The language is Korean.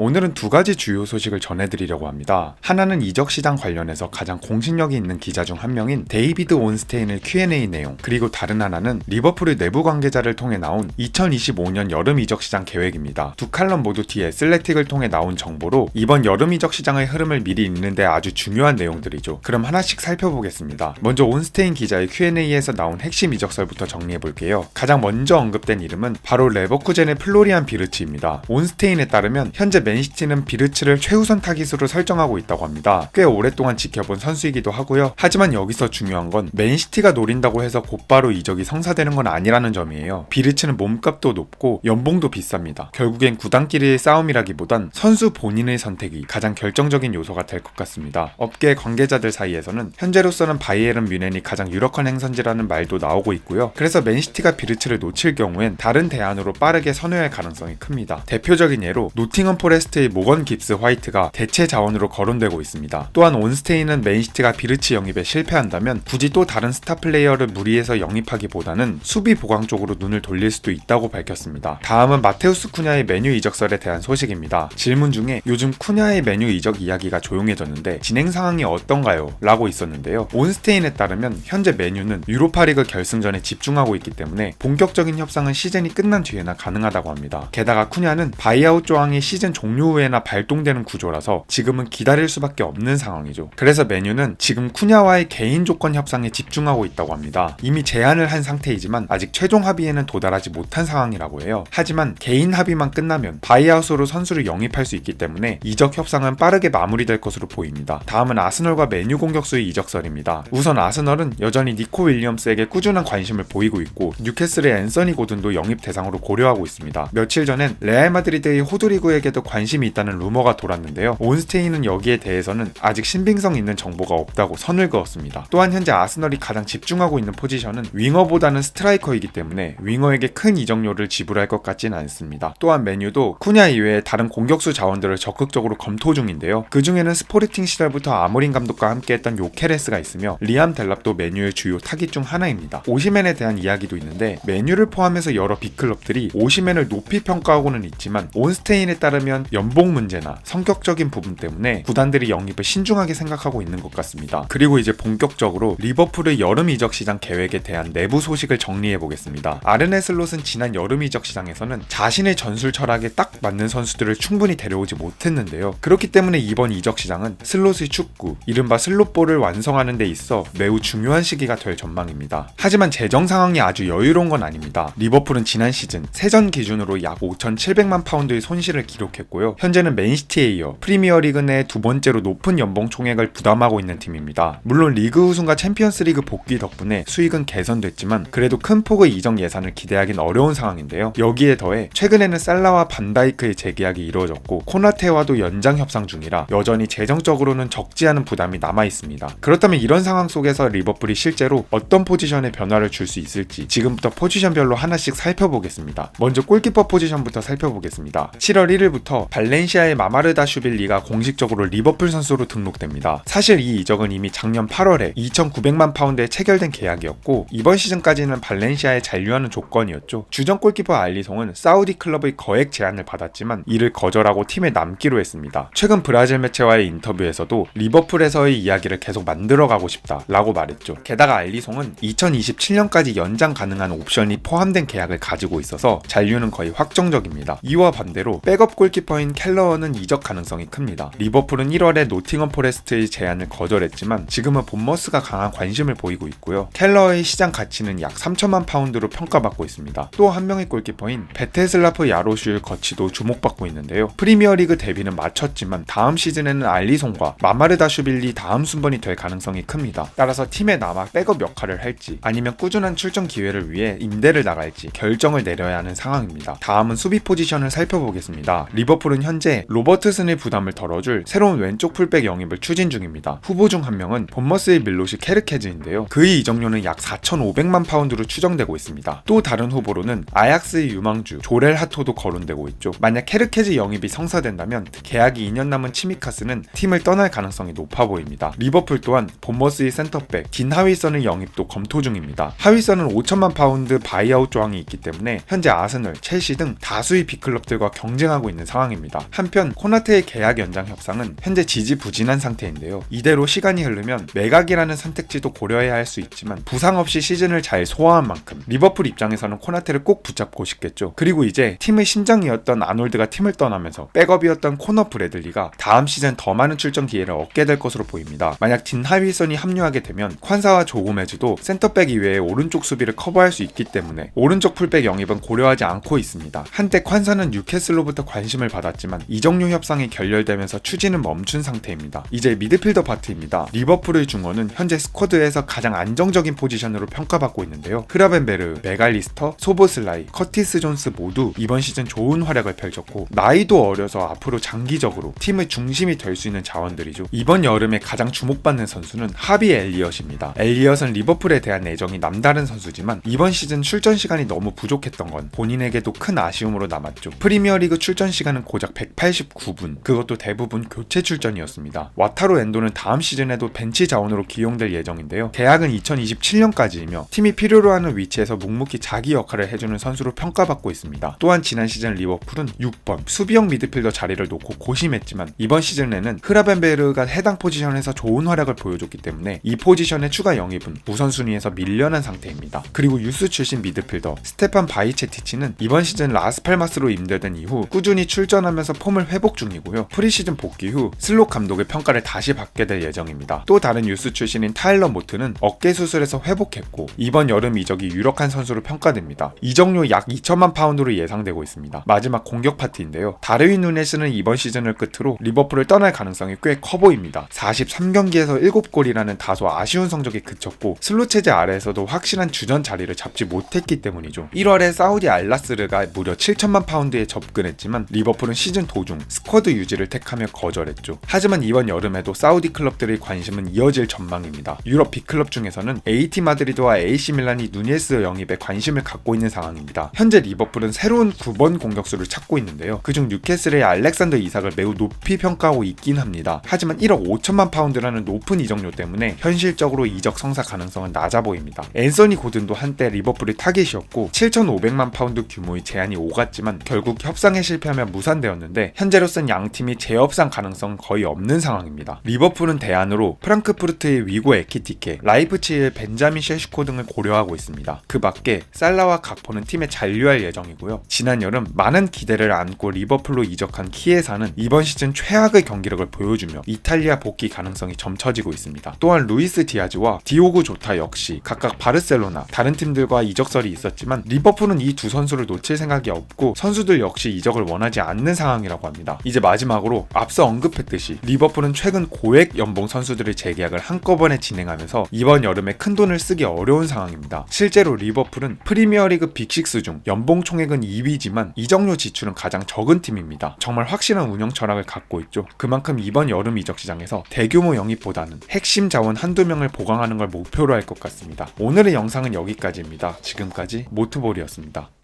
오늘은 두 가지 주요 소식을 전해드리려고 합니다. 하나는 이적 시장 관련해서 가장 공신력이 있는 기자 중 한 명인 데이비드 온스테인의 Q&A 내용, 그리고 다른 하나는 리버풀의 내부 관계자를 통해 나온 2025년 여름 이적 시장 계획입니다. 두 칼럼 모두 뒤에 슬래틱을 통해 나온 정보로 이번 여름 이적 시장의 흐름을 미리 읽는데 아주 중요한 내용들이죠. 그럼 하나씩 살펴보겠습니다. 먼저 온스테인 기자의 Q&A에서 나온 핵심 이적설부터 정리해 볼게요. 가장 먼저 언급된 이름은 바로 레버쿠젠의 플로리안 비르치입니다. 온스테인에 따르면 현재 맨시티는 비르츠를 최우선 타깃으로 설정하고 있다고 합니다. 꽤 오랫동안 지켜본 선수이기도 하고요. 하지만 여기서 중요한 건 맨시티가 노린다고 해서 곧바로 이적이 성사되는 건 아니라는 점이에요. 비르츠는 몸값도 높고 연봉도 비쌉니다. 결국엔 구단끼리의 싸움이라기보단 선수 본인의 선택이 가장 결정적인 요소가 될 것 같습니다. 업계 관계자들 사이에서는 현재로서는 바이에른 뮌헨이 가장 유력한 행선지라는 말도 나오고 있고요. 그래서 맨시티가 비르츠를 놓칠 경우엔 다른 대안으로 빠르게 선회할 가능성이 큽니다. 대표적인 예로 노팅엄 포레 스트의 모건 깁스 화이트가 대체 자원으로 거론되고 있습니다. 또한 온스테인은 맨시티가 비르치 영입에 실패한다면 굳이 또 다른 스타 플레이어를 무리해서 영입하기보다는 수비 보강 쪽으로 눈을 돌릴 수도 있다고 밝혔습니다. 다음은 마테우스 쿠냐의 메뉴 이적설에 대한 소식입니다. 질문 중에 요즘 쿠냐의 메뉴 이적 이야기가 조용해졌는데 진행 상황이 어떤가요? 라고 있었는데요. 온스테인에 따르면 현재 메뉴는 유로파리그 결승전에 집중하고 있기 때문에 본격적인 협상은 시즌이 끝난 뒤에나 가능하다고 합니다. 게다가 쿠냐는 바이아웃 조항이 시즌 종료 후에나 발동되는 구조라서 지금은 기다릴 수밖에 없는 상황이죠. 그래서 메뉴는 지금 쿠냐와의 개인 조건 협상에 집중하고 있다고 합니다. 이미 제안을 한 상태이지만 아직 최종 합의에는 도달하지 못한 상황이라고 해요. 하지만 개인 합의만 끝나면 바이아웃으로 선수를 영입할 수 있기 때문에 이적 협상은 빠르게 마무리될 것으로 보입니다. 다음은 아스널과 메뉴 공격수의 이적설입니다. 우선 아스널은 여전히 니코 윌리엄스에게 꾸준한 관심을 보이고 있고 뉴캐슬의 앤서니 고든도 영입 대상으로 고려하고 있습니다. 며칠 전엔 레알 마드리드의 호드리구에게도 관 심이 있다는 루머가 돌았는데요. 온스테인은 여기에 대해서는 아직 신빙성 있는 정보가 없다고 선을 그었습니다. 또한 현재 아스널이 가장 집중하고 있는 포지션은 윙어보다는 스트라이커이기 때문에 윙어에게 큰 이적료를 지불할 것 같진 않습니다. 또한 메뉴도 쿠냐 이외에 다른 공격수 자원들을 적극적으로 검토 중인데요. 그 중에는 스포르팅 시절부터 아모린 감독과 함께했던 요케레스가 있으며 리암 델랍도 메뉴의 주요 타깃 중 하나입니다. 오시맨에 대한 이야기도 있는데 메뉴를 포함해서 여러 빅클럽들이 오시맨을 높이 평가하고는 있지만 온스테인에 따르면 연봉 문제나 성격적인 부분 때문에 구단들이 영입을 신중하게 생각하고 있는 것 같습니다. 그리고 이제 본격적으로 리버풀의 여름 이적 시장 계획에 대한 내부 소식을 정리해 보겠습니다. 아르네 슬롯은 지난 여름 이적 시장에서는 자신의 전술 철학에 딱 맞는 선수들을 충분히 데려오지 못했는데요. 그렇기 때문에 이번 이적 시장은 슬롯의 축구, 이른바 슬롯볼을 완성하는 데 있어 매우 중요한 시기가 될 전망입니다. 하지만 재정 상황이 아주 여유로운 건 아닙니다. 리버풀은 지난 시즌 세전 기준으로 약 5,700만 파운드의 손실을 기록했고 요. 현재는 맨시티에 이어 프리미어리그 내 두 번째로 높은 연봉 총액을 부담하고 있는 팀입니다. 물론 리그 우승과 챔피언스리그 복귀 덕분에 수익은 개선됐지만 그래도 큰 폭의 이적 예산을 기대하기는 어려운 상황인데요. 여기에 더해 최근에는 살라와 반다이크의 재계약이 이루어졌고 코나테와도 연장 협상 중이라 여전히 재정적으로는 적지 않은 부담이 남아 있습니다. 그렇다면 이런 상황 속에서 리버풀이 실제로 어떤 포지션에 변화를 줄 수 있을지 지금부터 포지션별로 하나씩 살펴보겠습니다. 먼저 골키퍼 포지션부터 살펴보겠습니다. 7월 1일부터 발렌시아의 마마르다 슈빌리가 공식적으로 리버풀 선수로 등록됩니다. 사실 이 이적은 이미 작년 8월에 2,900만 파운드에 체결된 계약이었고 이번 시즌까지는 발렌시아에 잔류하는 조건이었죠. 주전 골키퍼 알리송은 사우디 클럽의 거액 제안을 받았지만 이를 거절하고 팀에 남기로 했습니다. 최근 브라질 매체와의 인터뷰에서도 리버풀에서의 이야기를 계속 만들어가고 싶다라고 말했죠. 게다가 알리송은 2027년까지 연장 가능한 옵션이 포함된 계약을 가지고 있어서 잔류는 거의 확정적입니다. 이와 반대로 백업 골키퍼 인 켈러어는 이적 가능성이 큽니다. 리버풀은 1월에 노팅엄 포레스트의 제안을 거절했지만 지금은 본머스가 강한 관심을 보이고 있고요. 켈러의 시장 가치는 약 3천만 파운드로 평가받고 있습니다. 또 한 명의 골키퍼인 베테슬라프 야로슈의 거치도 주목받고 있는데요. 프리미어리그 데뷔는 마쳤지만 다음 시즌에는 알리송과 마마르다 슈빌리 다음 순번이 될 가능성이 큽니다. 따라서 팀에 남아 백업 역할을 할지 아니면 꾸준한 출전 기회를 위해 임대를 나갈지 결정을 내려야 하는 상황입니다. 다음은 수비 포지션을 살펴보겠습니다. 리버 풀은 현재 로버트슨의 부담을 덜어줄 새로운 왼쪽 풀백 영입을 추진 중입니다. 후보 중 한 명은 본머스의 밀로시 케르케즈인데요. 그의 이적료는 약 4,500만 파운드로 추정되고 있습니다. 또 다른 후보로는 아약스의 유망주 조렐 하토도 거론되고 있죠. 만약 케르케즈 영입이 성사된다면 계약이 2년 남은 치미카스는 팀을 떠날 가능성이 높아 보입니다. 리버풀 또한 본머스의 센터백 딘 하위선의 영입도 검토 중입니다. 하위선은 5천만 파운드 바이아웃 조항이 있기 때문에 현재 아스널, 첼시 등 다수의 빅클럽들과 경쟁하고 있는 상황입니다. 상황입니다. 한편 코나테의 계약 연장 협상은 현재 지지부진한 상태인데요. 이대로 시간이 흐르면 매각이라는 선택지도 고려해야 할 수 있지만 부상 없이 시즌을 잘 소화한 만큼 리버풀 입장에서는 코나테를 꼭 붙잡고 싶겠죠. 그리고 이제 팀의 심장이었던 아놀드가 팀을 떠나면서 백업이었던 코너 브래들리가 다음 시즌 더 많은 출전 기회를 얻게 될 것으로 보입니다. 만약 딘 하위선이 합류하게 되면 콴사와 조고메즈도 센터백 이외에 오른쪽 수비를 커버할 수 있기 때문에 오른쪽 풀백 영입은 고려하지 않고 있습니다. 한때 콴사는 뉴캐슬로부터 관심을 받 았지만 이적료 협상이 결렬되면서 추진은 멈춘 상태입니다. 이제 미드필더 파트입니다. 리버풀의 중원은 현재 스쿼드에서 가장 안정적인 포지션으로 평가받고 있는데요. 크라벤베르, 메갈리스터, 소보슬라이, 커티스 존스 모두 이번 시즌 좋은 활약을 펼쳤고 나이도 어려서 앞으로 장기적으로 팀의 중심이 될 수 있는 자원들이죠. 이번 여름에 가장 주목받는 선수는 하비 엘리엇입니다. 엘리엇은 리버풀에 대한 애정이 남다른 선수지만 이번 시즌 출전 시간이 너무 부족했던 건 본인에게도 큰 아쉬움으로 남았죠. 프리미어리그 출전 시간은 고작 189분, 그것도 대부분 교체 출전이었습니다. 와타로 엔도는 다음 시즌에도 벤치 자원으로 기용될 예정인데요. 계약은 2027년까지이며 팀이 필요로 하는 위치에서 묵묵히 자기 역할을 해주는 선수로 평가받고 있습니다. 또한 지난 시즌 리버풀은 6번 수비형 미드필더 자리를 놓고 고심했지만 이번 시즌에는 흐라벤베르가 해당 포지션에서 좋은 활약을 보여줬기 때문에 이 포지션의 추가 영입은 우선순위에서 밀려난 상태입니다. 그리고 유스 출신 미드필더 스테판 바이체티치는 이번 시즌 라스팔마스로 임대된 이후 꾸준히 출전 하면서 폼을 회복 중이고요. 프리시즌 복귀 후 슬롯 감독의 평가를 다시 받게 될 예정입니다. 또 다른 유스 출신인 타일러 모트는 어깨 수술에서 회복했고 이번 여름 이적이 유력한 선수로 평가됩니다. 이적료 약 2천만 파운드로 예상되고 있습니다. 마지막 공격 파트인데요. 다르윈 누네스는 이번 시즌을 끝으로 리버풀을 떠날 가능성이 꽤 커 보입니다. 43경기에서 7골이라는 다소 아쉬운 성적이 그쳤고 슬롯 체제 아래에서도 확실한 주전 자리를 잡지 못했기 때문이죠. 1월에 사우디 알라스르가 무려 7천만 파운드에 접근했지만 리버풀 은 시즌 도중 스쿼드 유지를 택하며 거절했죠. 하지만 이번 여름에도 사우디 클럽들의 관심은 이어질 전망입니다. 유럽 B클럽 중에서는 AT 마드리드와 AC 밀란이 누네스 영입에 관심을 갖고 있는 상황입니다. 현재 리버풀은 새로운 9번 공격수를 찾고 있는데요. 그중 뉴캐슬의 알렉산더 이삭을 매우 높이 평가하고 있긴 합니다. 하지만 1억 5천만 파운드라는 높은 이적료 때문에 현실적으로 이적 성사 가능성은 낮아 보입니다. 앤서니 고든도 한때 리버풀의 타겟이었고 7,500만 파운드 규모의 제안이 오갔지만 결국 협상에 실패하며 무 산되었는데 현재로선 양 팀이 재협상 가능성 거의 없는 상황입니다. 리버풀은 대안으로 프랑크푸르트의 위고 에키티케, 라이프치히의 벤자민 셰슈코 등을 고려하고 있습니다. 그 밖에 살라와 각포는 팀에 잔류할 예정이고요. 지난 여름 많은 기대를 안고 리버풀로 이적한 키에사는 이번 시즌 최악의 경기력을 보여주며 이탈리아 복귀 가능성이 점쳐지고 있습니다. 또한 루이스 디아즈와 디오고 조타 역시 각각 바르셀로나 다른 팀들과 이적설이 있었지만 리버풀은 이 두 선수를 놓칠 생각이 없고 선수들 역시 이적을 원하지 않는 상황이라고 합니다. 이제 마지막으로 앞서 언급했듯이 리버풀은 최근 고액 연봉 선수들의 재계약을 한꺼번에 진행하면서 이번 여름에 큰 돈을 쓰기 어려운 상황입니다. 실제로 리버풀은 프리미어리그 빅6 중 연봉 총액은 2위지만 이적료 지출은 가장 적은 팀입니다. 정말 확실한 운영 철학을 갖고 있죠. 그만큼 이번 여름 이적 시장에서 대규모 영입보다는 핵심 자원 한두 명을 보강하는 걸 목표로 할 것 같습니다. 오늘의 영상은 여기까지입니다. 지금까지 모트볼이었습니다.